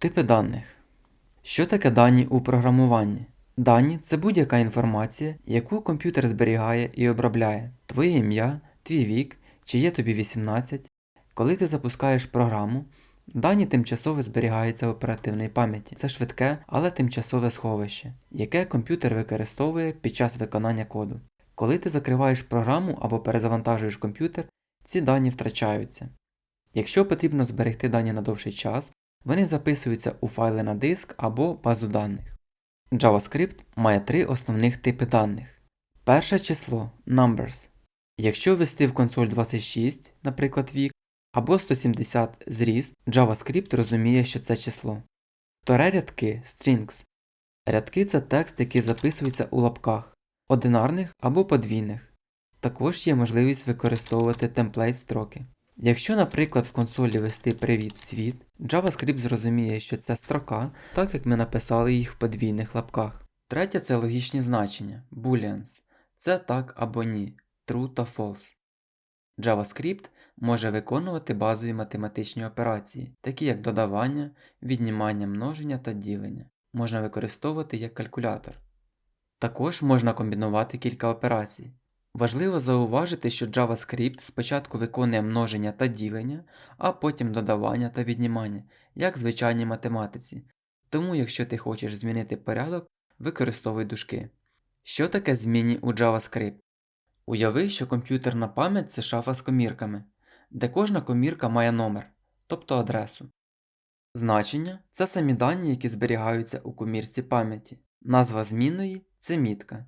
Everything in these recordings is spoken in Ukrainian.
Типи даних. Що таке дані у програмуванні? Дані це будь-яка інформація, яку комп'ютер зберігає і обробляє. Твоє ім'я, твій вік, чи є тобі 18. Коли ти запускаєш програму, дані тимчасово зберігаються в оперативній пам'яті. Це швидке, але тимчасове сховище, яке комп'ютер використовує під час виконання коду. Коли ти закриваєш програму або перезавантажуєш комп'ютер, ці дані втрачаються. Якщо потрібно зберегти дані на довший час, вони записуються у файли на диск або базу даних. JavaScript має три основних типи даних. Перше число numbers. Якщо ввести в консоль 26, наприклад, вік, або 170 зріст, JavaScript розуміє, що це число. Вторе рядки strings. Рядки це текст, який записується у лапках, одинарних або подвійних. Також є можливість використовувати темплейт строки. Якщо, наприклад, в консолі ввести Привіт світ, JavaScript зрозуміє, що це строка, так як ми написали їх в подвійних лапках. Третє це логічні значення booleans. Це так або ні, true та false. JavaScript може виконувати базові математичні операції, такі як додавання, віднімання множення та ділення. Можна використовувати як калькулятор. Також можна комбінувати кілька операцій. Важливо зауважити, що JavaScript спочатку виконує множення та ділення, а потім додавання та віднімання, як в звичайній математиці. Тому, якщо ти хочеш змінити порядок, використовуй дужки. Що таке змінні у JavaScript? Уяви, що комп'ютерна пам'ять це шафа з комірками, де кожна комірка має номер, тобто адресу. Значення це самі дані, які зберігаються у комірці пам'яті. Назва змінної це мітка,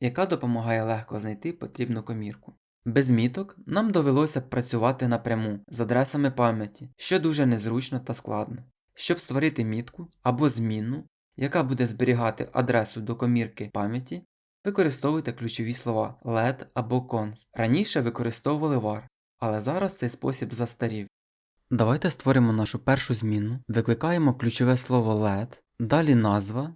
яка допомагає легко знайти потрібну комірку. Без міток нам довелося працювати напряму з адресами пам'яті, що дуже незручно та складно. Щоб створити мітку або змінну, яка буде зберігати адресу до комірки пам'яті, використовуйте ключові слова let або const. Раніше використовували var, але зараз цей спосіб застарів. Давайте створимо нашу першу змінну, викликаємо ключове слово let, далі назва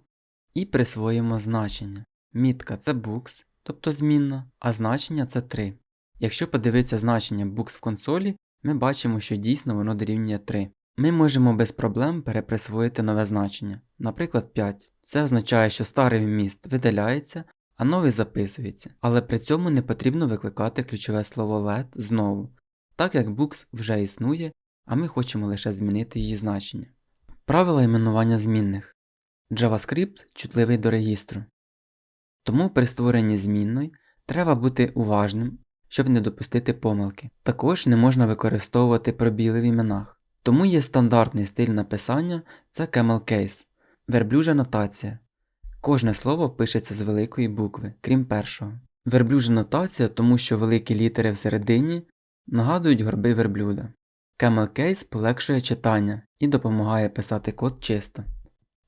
і присвоїмо значення. Мітка це books, тобто змінна, а значення це 3. Якщо подивитися значення books в консолі, ми бачимо, що дійсно воно дорівнює 3. Ми можемо без проблем переприсвоїти нове значення, наприклад 5. Це означає, що старий вміст видаляється, а новий записується, але при цьому не потрібно викликати ключове слово let знову, так як books вже існує, а ми хочемо лише змінити її значення. Правила іменування змінних. JavaScript чутливий до регістру. Тому при створенні змінної треба бути уважним, щоб не допустити помилки. Також не можна використовувати пробіли в іменах. Тому є стандартний стиль написання це camel case, верблюжа нотація. Кожне слово пишеться з великої букви, крім першого. Верблюжа нотація, тому що великі літери всередині нагадують горби верблюда. Camel Case полегшує читання і допомагає писати код чисто.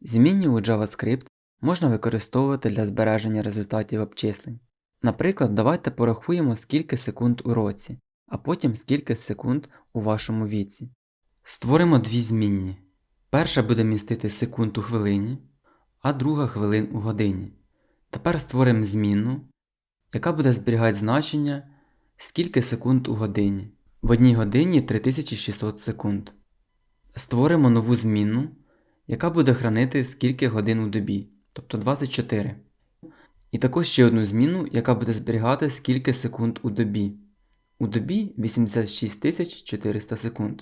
Змінні у JavaScript можна використовувати для збереження результатів обчислень. Наприклад, давайте порахуємо скільки секунд у році, а потім скільки секунд у вашому віці. Створимо дві змінні. Перша буде містити секунд у хвилині, а друга хвилин у годині. Тепер створимо змінну, яка буде зберігати значення скільки секунд у годині. В одній годині 3600 секунд. Створимо нову змінну, яка буде хранити скільки годин у добі, тобто 24. І також ще одну зміну, яка буде зберігати скільки секунд у добі. У добі 86400 секунд.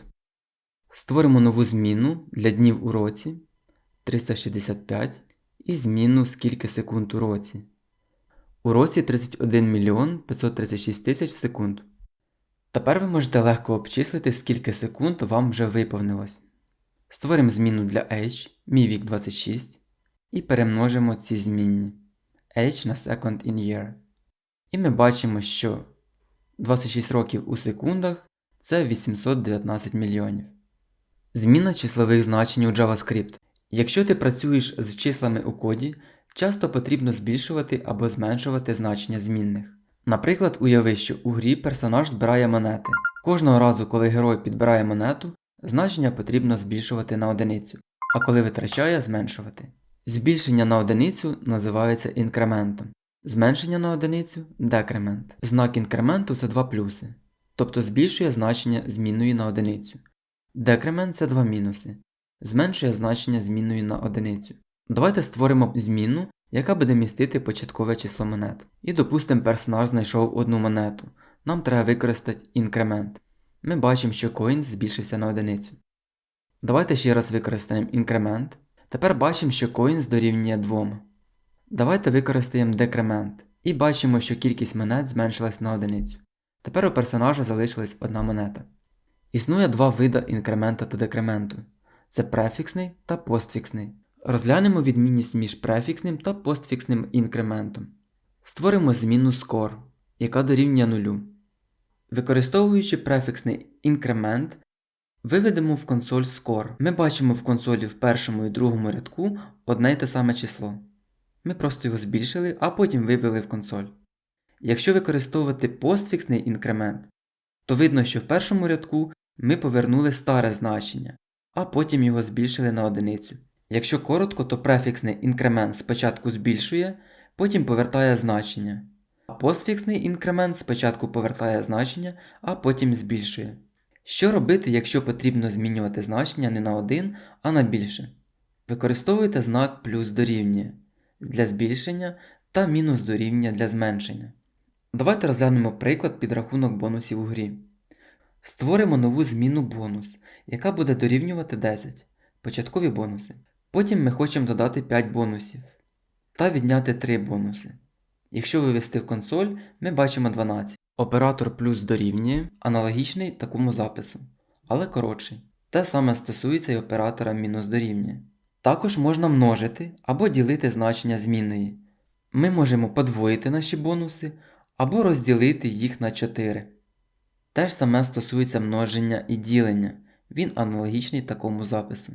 Створимо нову зміну для днів у році 365 і зміну скільки секунд у році. У році 31 мільйон 536 тисяч секунд. Тепер ви можете легко обчислити, скільки секунд вам вже виповнилось. Створимо зміну для H, мій вік 26, і перемножимо ці змінні H на second in year. І ми бачимо, що 26 років у секундах це 819 мільйонів. Зміна числових значень у JavaScript. Якщо ти працюєш з числами у коді, часто потрібно збільшувати або зменшувати значення змінних. Наприклад, уяви, що у грі персонаж збирає монети. Кожного разу, коли герой підбирає монету, значення потрібно збільшувати на одиницю, а коли витрачає зменшувати. Збільшення на одиницю називається інкрементом, зменшення на одиницю декремент. Знак інкременту це два плюси, тобто збільшує значення змінної на одиницю. Декремент це два мінуси, зменшує значення змінної на одиницю. Давайте створимо змінну, яка буде містити початкове число монет. І допустимо, персонаж знайшов одну монету. Нам треба використати інкремент. Ми бачимо, що коін збільшився на одиницю. Давайте ще раз використаємо інкремент. Тепер бачимо, що коін дорівнює 2. Давайте використаємо декремент. І бачимо, що кількість монет зменшилась на одиницю. Тепер у персонажа залишилась одна монета. Існує два види інкремента та декременту це префіксний та постфіксний. Розглянемо відмінність між префіксним та постфіксним інкрементом. Створимо змінну score, яка дорівнює нулю. Використовуючи префіксний інкремент, виведемо в консоль score. Ми бачимо в консолі в першому і другому рядку одне й те саме число. Ми просто його збільшили, а потім вивели в консоль. Якщо використовувати постфіксний інкремент, то видно, що в першому рядку ми повернули старе значення, а потім його збільшили на одиницю. Якщо коротко, то префіксний інкремент спочатку збільшує, потім повертає значення, а постфіксний інкремент спочатку повертає значення, а потім збільшує. Що робити, якщо потрібно змінювати значення не на 1, а на більше? Використовуйте знак плюс дорівнює для збільшення та мінус дорівнює для зменшення. Давайте розглянемо приклад підрахунок бонусів у грі. Створимо нову змінну бонус, яка буде дорівнювати 10 початкові бонуси. Потім ми хочемо додати 5 бонусів та відняти 3 бонуси. Якщо вивести в консоль, ми бачимо 12. Оператор плюс дорівнює аналогічний такому запису, але коротший. Те саме стосується і оператора мінус дорівнює. Також можна множити або ділити значення змінної. Ми можемо подвоїти наші бонуси або розділити їх на 4. Те ж саме стосується множення і ділення, він аналогічний такому запису.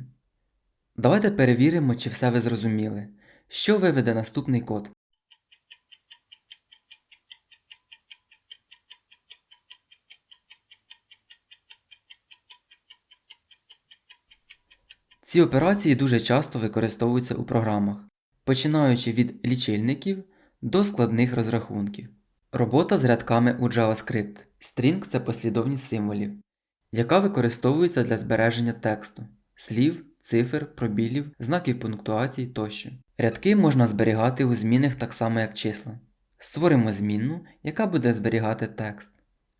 Давайте перевіримо, чи все ви зрозуміли. Що виведе наступний код? Ці операції дуже часто використовуються у програмах, починаючи від лічильників до складних розрахунків. Робота з рядками у JavaScript. String це послідовність символів, яка використовується для збереження тексту, слів, цифр, пробілів, знаків пунктуації тощо. Рядки можна зберігати у змінних так само, як числа. Створимо змінну, яка буде зберігати текст.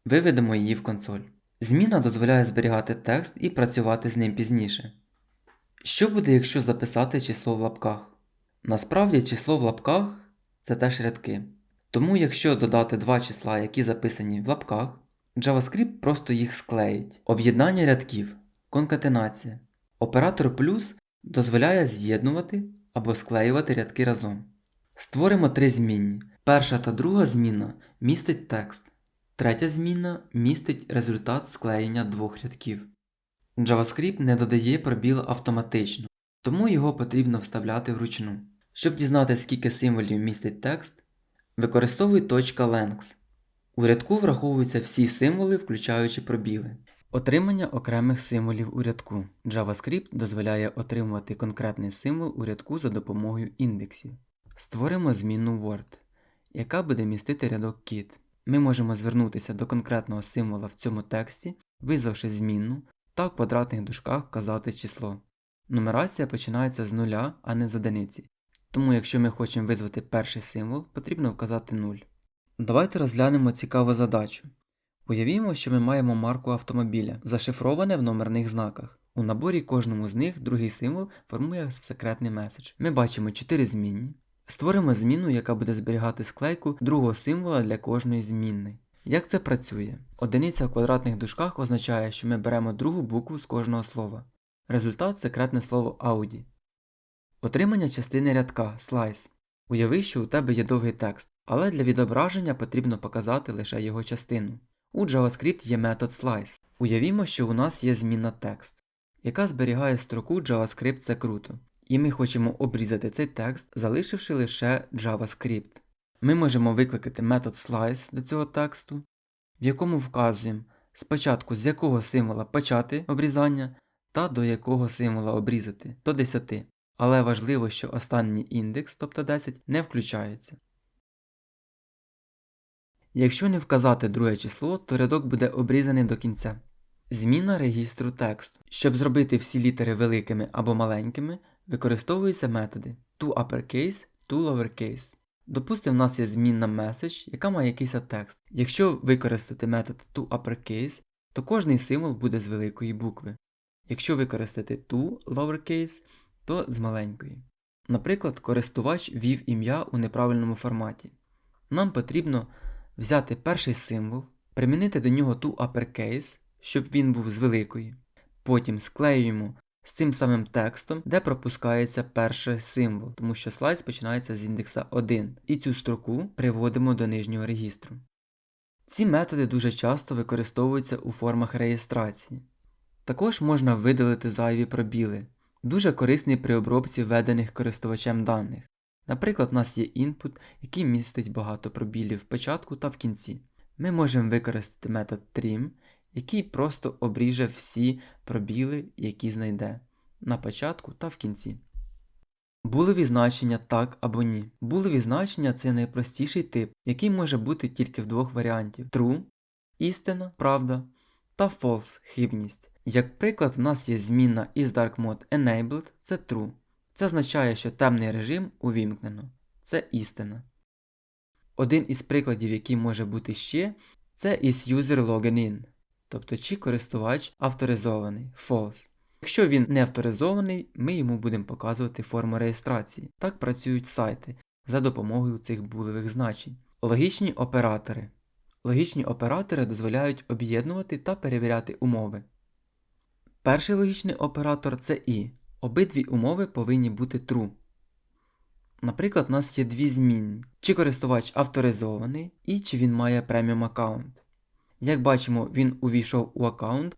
Виведемо її в консоль. Зміна дозволяє зберігати текст і працювати з ним пізніше. Що буде, якщо записати число в лапках? Насправді число в лапках це теж рядки. Тому, якщо додати два числа, які записані в лапках, JavaScript просто їх склеїть. Об'єднання рядків, конкатенація. Оператор плюс дозволяє з'єднувати або склеювати рядки разом. Створимо три змінні. Перша та друга змінна містить текст. Третя змінна містить результат склеєння двох рядків. JavaScript не додає пробіл автоматично, тому його потрібно вставляти вручну. Щоб дізнатися, скільки символів містить текст, використовуй .length. У рядку враховуються всі символи, включаючи пробіли. Отримання окремих символів у рядку. JavaScript дозволяє отримувати конкретний символ у рядку за допомогою індексів. Створимо змінну Word, яка буде містити рядок kit. Ми можемо звернутися до конкретного символа в цьому тексті, визвавши змінну та в квадратних дужках вказати число. Нумерація починається з нуля, а не з одиниці. Тому якщо ми хочемо визвати перший символ, потрібно вказати 0. Давайте розглянемо цікаву задачу. Уявімо, що ми маємо марку автомобіля, зашифроване в номерних знаках. У наборі кожному з них другий символ формує секретний меседж. Ми бачимо 4 змінні. Створимо змінну, яка буде зберігати склейку другого символа для кожної змінної. Як це працює? Одиниця в квадратних дужках означає, що ми беремо другу букву з кожного слова. Результат секретне слово Audi. Отримання частини рядка слайс. Уяви, що у тебе є довгий текст, але для відображення потрібно показати лише його частину. У JavaScript є метод slice. Уявімо, що у нас є змінна текст, яка зберігає строку JavaScript це круто. І ми хочемо обрізати цей текст, залишивши лише JavaScript. Ми можемо викликати метод slice до цього тексту, в якому вказуємо спочатку з якого символа почати обрізання та до якого символа обрізати до 10. Але важливо, що останній індекс, тобто 10, не включається. Якщо не вказати друге число, то рядок буде обрізаний до кінця. Зміна регістру тексту. Щоб зробити всі літери великими або маленькими, використовуються методи toUpperCase, toLowerCase. Допустимо, в нас є змінна message, яка має якийсь текст. Якщо використати метод toUpperCase, то кожний символ буде з великої букви. Якщо використати toLowerCase, то з маленької. Наприклад, користувач ввів ім'я у неправильному форматі. Нам потрібно взяти перший символ, примінити до нього toUpperCase, щоб він був з великої. Потім склеюємо з цим самим текстом, де пропускається перший символ, тому що слайд починається з індекса 1, і цю строку приводимо до нижнього регістру. Ці методи дуже часто використовуються у формах реєстрації. Також можна видалити зайві пробіли, дуже корисний при обробці введених користувачем даних. Наприклад, у нас є input, який містить багато пробілів в початку та в кінці. Ми можемо використати метод trim, який просто обріже всі пробіли, які знайде на початку та в кінці. Булеві значення так або ні. Булеві значення це найпростіший тип, який може бути тільки в двох варіантів: true істина, правда та false хибність. Як приклад, в нас є змінна із Dark Mode Enabled, це true. Це означає, що темний режим увімкнено. Це істина. Один із прикладів, який може бути ще, це is user login in, тобто чи користувач авторизований false. Якщо він не авторизований, ми йому будемо показувати форму реєстрації. Так працюють сайти за допомогою цих булевих значень. Логічні оператори. Логічні оператори дозволяють об'єднувати та перевіряти умови. Перший логічний оператор це і. Обидві умови повинні бути true. Наприклад, у нас є дві змінні: чи користувач авторизований і чи він має преміум аккаунт. Як бачимо, він увійшов у аккаунт,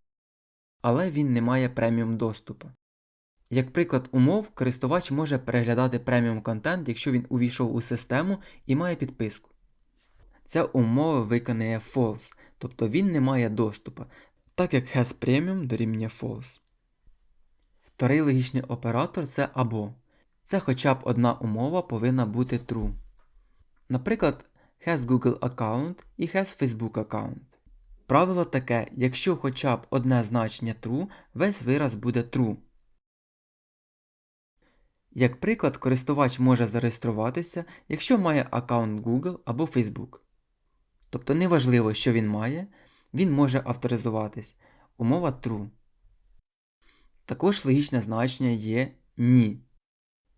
але він не має преміум доступу. Як приклад умов, користувач може переглядати преміум контент, якщо він увійшов у систему і має підписку. Ця умова виконує false, тобто він не має доступу, так як has premium дорівнює false. Вторий логічний оператор це або. Це хоча б одна умова повинна бути true. Наприклад, has Google аккаунт і has Facebook аккаунт. Правило таке, якщо хоча б одне значення true, весь вираз буде true. Як приклад, користувач може зареєструватися, якщо має аккаунт Google або Facebook. Тобто неважливо, що він має, він може авторизуватись. Умова true. Також логічне значення є ні.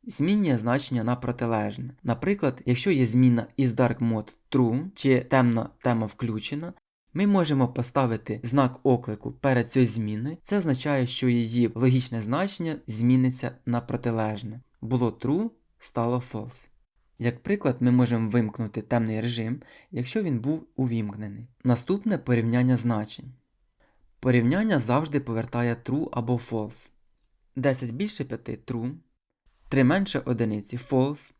Змінює значення на протилежне. Наприклад, якщо є зміна із Dark Mode True чи темна тема включена, ми можемо поставити знак оклику перед цією зміною. Це означає, що її логічне значення зміниться на протилежне. Було true, стало false. Як приклад, ми можемо вимкнути темний режим, якщо він був увімкнений. Наступне порівняння значень. Порівняння завжди повертає true або false. 10 більше 5 true, 3 менше одиниці false,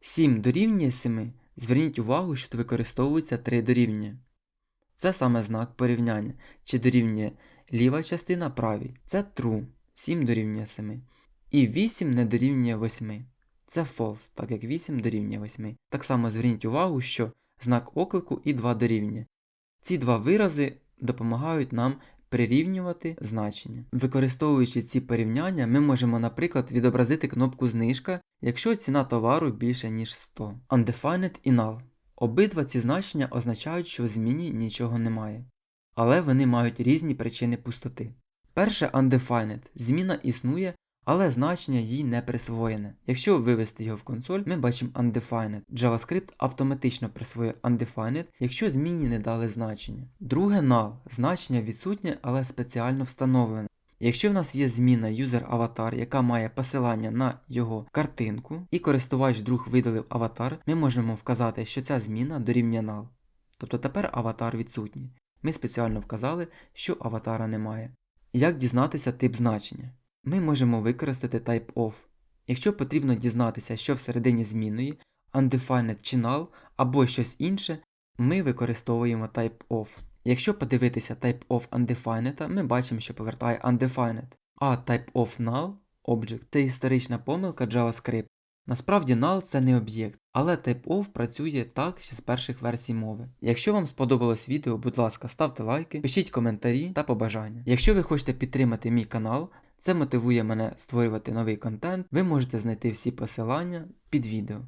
7 дорівнює 7. Зверніть увагу, що тут використовується 3 дорівнює. Це саме знак порівняння, чи дорівнює ліва частина правій. Це true, 7 дорівнює 7. І 8 не дорівнює 8. Це false, так як 8 дорівнює 8. Так само зверніть увагу, що знак оклику і 2 дорівнює. Ці два вирази допомагають нам прирівнювати значення. Використовуючи ці порівняння, ми можемо, наприклад, відобразити кнопку знижка, якщо ціна товару більше, ніж 100. Undefined і null. Обидва ці значення означають, що в зміні нічого немає. Але вони мають різні причини пустоти. Перше undefined. Зміна існує, але значення їй не присвоєне. Якщо вивести його в консоль, ми бачимо undefined. JavaScript автоматично присвоює undefined, якщо зміні не дали значення. Друге null. Значення відсутнє, але спеціально встановлене. Якщо в нас є зміна user-аватар, яка має посилання на його картинку, і користувач вдруг видалив аватар, ми можемо вказати, що ця зміна дорівнює null. Тобто тепер аватар відсутній. Ми спеціально вказали, що аватара немає. Як дізнатися тип значення? Ми можемо використати typeof. Якщо потрібно дізнатися, що всередині змінної, undefined чи null або щось інше, ми використовуємо typeof. Якщо подивитися typeof undefined, ми бачимо, що повертає undefined. А typeof null object це історична помилка JavaScript. Насправді null це не об'єкт, але typeof працює так ще з перших версій мови. Якщо вам сподобалось відео, будь ласка, ставте лайки, пишіть коментарі та побажання. Якщо ви хочете підтримати мій канал, це мотивує мене створювати новий контент, ви можете знайти всі посилання під відео.